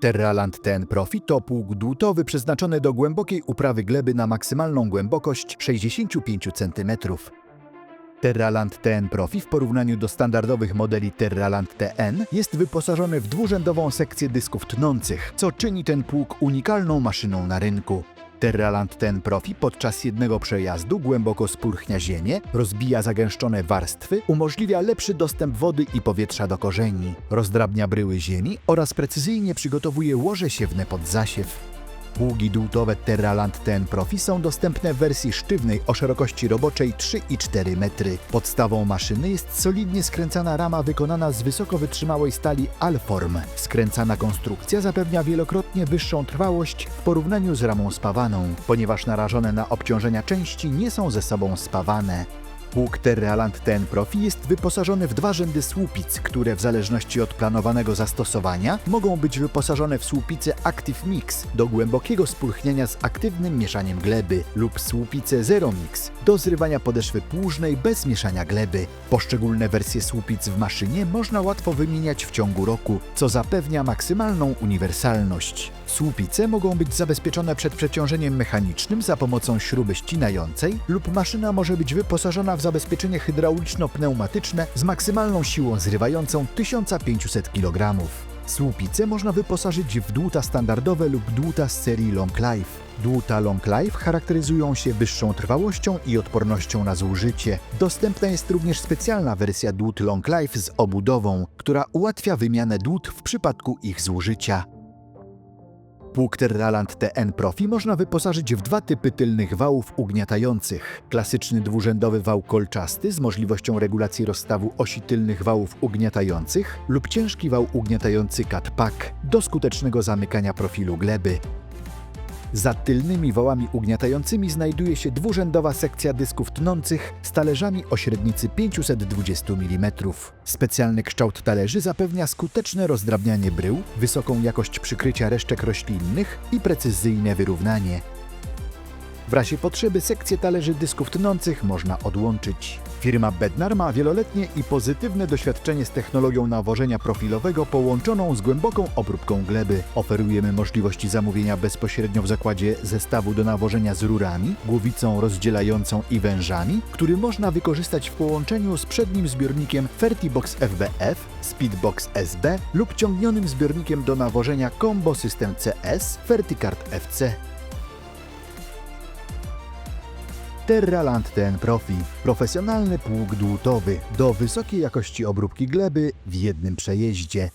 Terraland TN Profi to pług dłutowy przeznaczony do głębokiej uprawy gleby na maksymalną głębokość 65 cm. Terraland TN Profi w porównaniu do standardowych modeli Terraland TN jest wyposażony w dwurzędową sekcję dysków tnących, co czyni ten pług unikalną maszyną na rynku. Terraland TN Profi podczas jednego przejazdu głęboko spulchnia ziemię, rozbija zagęszczone warstwy, umożliwia lepszy dostęp wody i powietrza do korzeni, rozdrabnia bryły ziemi oraz precyzyjnie przygotowuje łoże siewne pod zasiew. Pługi dłutowe Terraland TN Profi są dostępne w wersji sztywnej o szerokości roboczej 3,4 metry. Podstawą maszyny jest solidnie skręcana rama wykonana z wysoko wytrzymałej stali Alform. Skręcana konstrukcja zapewnia wielokrotnie wyższą trwałość w porównaniu z ramą spawaną, ponieważ narażone na obciążenia części nie są ze sobą spawane. Pług Terraland TN Profi jest wyposażony w dwa rzędy słupic, które w zależności od planowanego zastosowania mogą być wyposażone w słupice Active Mix do głębokiego spulchnienia z aktywnym mieszaniem gleby lub słupice Zero Mix do zrywania podeszwy płużnej bez mieszania gleby. Poszczególne wersje słupic w maszynie można łatwo wymieniać w ciągu roku, co zapewnia maksymalną uniwersalność. Słupice mogą być zabezpieczone przed przeciążeniem mechanicznym za pomocą śruby ścinającej lub maszyna może być wyposażona w zabezpieczenie hydrauliczno-pneumatyczne z maksymalną siłą zrywającą 1500 kg. Słupice można wyposażyć w dłuta standardowe lub dłuta z serii Long Life. Dłuta Long Life charakteryzują się wyższą trwałością i odpornością na zużycie. Dostępna jest również specjalna wersja dłut Long Life z obudową, która ułatwia wymianę dłut w przypadku ich zużycia. Pług Terraland TN Profi można wyposażyć w dwa typy tylnych wałów ugniatających. Klasyczny dwurzędowy wał kolczasty z możliwością regulacji rozstawu osi tylnych wałów ugniatających lub ciężki wał ugniatający cat-pack do skutecznego zamykania profilu gleby. Za tylnymi wałami ugniatającymi znajduje się dwurzędowa sekcja dysków tnących z talerzami o średnicy 520 mm. Specjalny kształt talerzy zapewnia skuteczne rozdrabnianie brył, wysoką jakość przykrycia resztek roślinnych i precyzyjne wyrównanie. W razie potrzeby sekcję talerzy dysków tnących można odłączyć. Firma Bednar ma wieloletnie i pozytywne doświadczenie z technologią nawożenia profilowego połączoną z głęboką obróbką gleby. Oferujemy możliwości zamówienia bezpośrednio w zakładzie zestawu do nawożenia z rurami, głowicą rozdzielającą i wężami, który można wykorzystać w połączeniu z przednim zbiornikiem Fertibox FBF, Speedbox SB lub ciągnionym zbiornikiem do nawożenia Combo System CS Ferticard FC. Terraland TN Profi. Profesjonalny pług dłutowy do wysokiej jakości obróbki gleby w jednym przejeździe.